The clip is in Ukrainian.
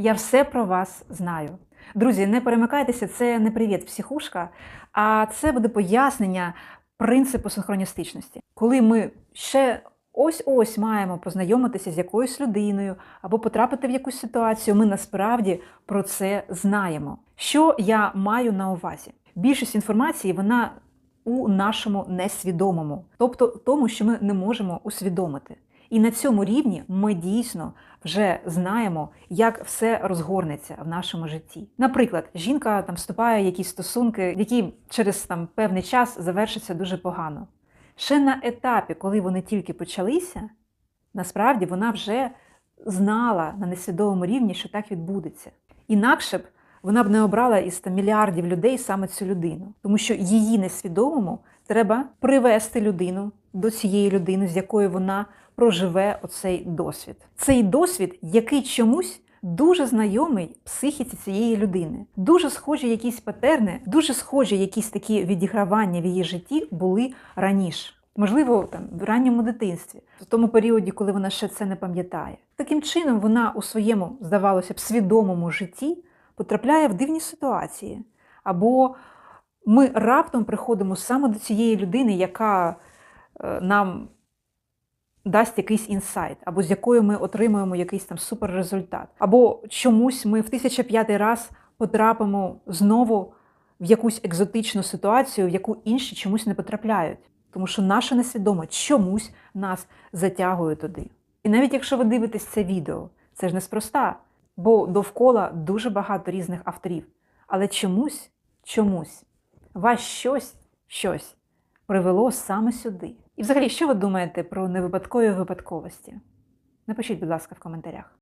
Я все про вас знаю. Друзі, не перемикайтеся, це не привіт психушка, а це буде пояснення принципу синхроністичності. Коли ми ще ось-ось маємо познайомитися з якоюсь людиною або потрапити в якусь ситуацію, ми насправді про це знаємо. Що я маю на увазі? Більшість інформації вона у нашому несвідомому, тобто тому, що ми не можемо усвідомити. І на цьому рівні ми дійсно вже знаємо, як все розгорнеться в нашому житті. Наприклад, жінка там вступає в якісь стосунки, які через там певний час завершаться дуже погано. Ще на етапі, коли вони тільки почалися, насправді вона вже знала на несвідомому рівні, що так відбудеться. Інакше б вона б не обрала із там, мільярдів людей саме цю людину, тому що її несвідомому треба привести людину до цієї людини, з якою вона проживе оцей досвід. Цей досвід, який чомусь дуже знайомий психіці цієї людини. Дуже схожі якісь патерни, дуже схожі якісь такі відігравання в її житті були раніше. Можливо, там в ранньому дитинстві, в тому періоді, коли вона ще це не пам'ятає. Таким чином, вона у своєму, здавалося б, свідомому житті потрапляє в дивні ситуації. Або ми раптом приходимо саме до цієї людини, яка нам дасть якийсь інсайт, або з якою ми отримуємо якийсь там суперрезультат. Або чомусь ми в 1005 раз потрапимо знову в якусь екзотичну ситуацію, в яку інші чомусь не потрапляють. Тому що наше несвідоме чомусь нас затягує туди. І навіть якщо ви дивитесь це відео, це ж неспроста, бо довкола дуже багато різних авторів. Але чомусь, чомусь вас щось, щось привело саме сюди. І взагалі, що ви думаєте про невипадкові випадковості? Напишіть, будь ласка, в коментарях.